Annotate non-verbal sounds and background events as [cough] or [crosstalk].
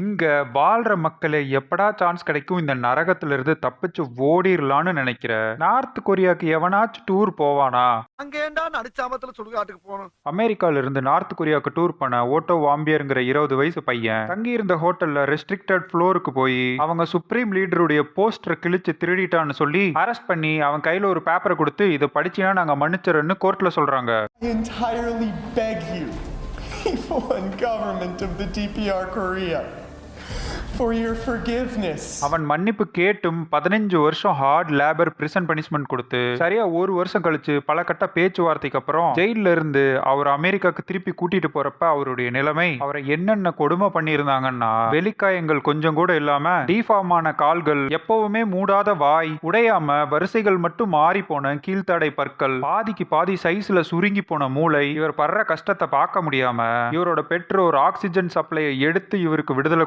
இங்க வாழ்ற மக்களே எப்படா சான்ஸ் கிடைக்கும் இந்த நரகத்துல இருந்து தப்பிச்சு ஓடிரலான்னு நினைக்கிற? நார்த் கொரியாக்கு எவனாச்சும் டூர் போவானா? அங்க ஏன்டா நடிச்சாமத்துல சுடுகாட்டுக்கு போகணும்? அமெரிக்கால இருந்து நார்த் கொரியாவுக்கு டூர் பண்ண ஓட்டோ வாம்பியருங்கிற இருபது வயசு பையன். தங்கி இருந்த ஹோட்டல்ல ரெஸ்ட்ரிக்டட் ஃப்ளோருக்கு போய் அவங்க சுப்ரீம் லீடருடைய போஸ்டர் கிழிச்சு திருடிட்டான்னு சொல்லி அரெஸ்ட் பண்ணி அவன் கையில ஒரு பேப்பரை கொடுத்து இதை படிச்சினா நாங்க மன்னிச்சிடறோம்னு கோர்ட்ல சொல்றாங்க. Entirely beg you, [laughs] people and government of the DPR Korea, for your forgiveness. அவன் மன்னிப்பு கேட்டும் பதினஞ்சு வருஷம் ஹார்ட் லேபர் பிரிசன் பனிஷ்மெண்ட் கொடுத்து சரியா ஒரு வருஷம் கழிச்சு பல கட்ட பேச்சுவார்த்தைக்கு அப்புறம் ஜெயில இருந்து அவர் அமெரிக்காக்கு திருப்பி கூட்டிட்டு போறப்ப அவருடைய நிலைமை அவரை என்னென்ன கொடுமை பண்ணியிருந்தாங்கன்னா வெளிக்காயங்கள் கொஞ்சம் கூட இல்லாம டீஃபார்மான கால்கள் எப்பவுமே மூடாத வாய் உடையாம வரிசைகள் மட்டும் மாறி போன கீழ்த்தடை பற்கள் பாதிக்கு பாதி சைஸ்ல சுருங்கி போன மூளை இவர் படுற கஷ்டத்தை பார்க்க முடியாம இவரோட பெற்றோர் ஆக்சிஜன் சப்ளையை எடுத்து இவருக்கு விடுதலை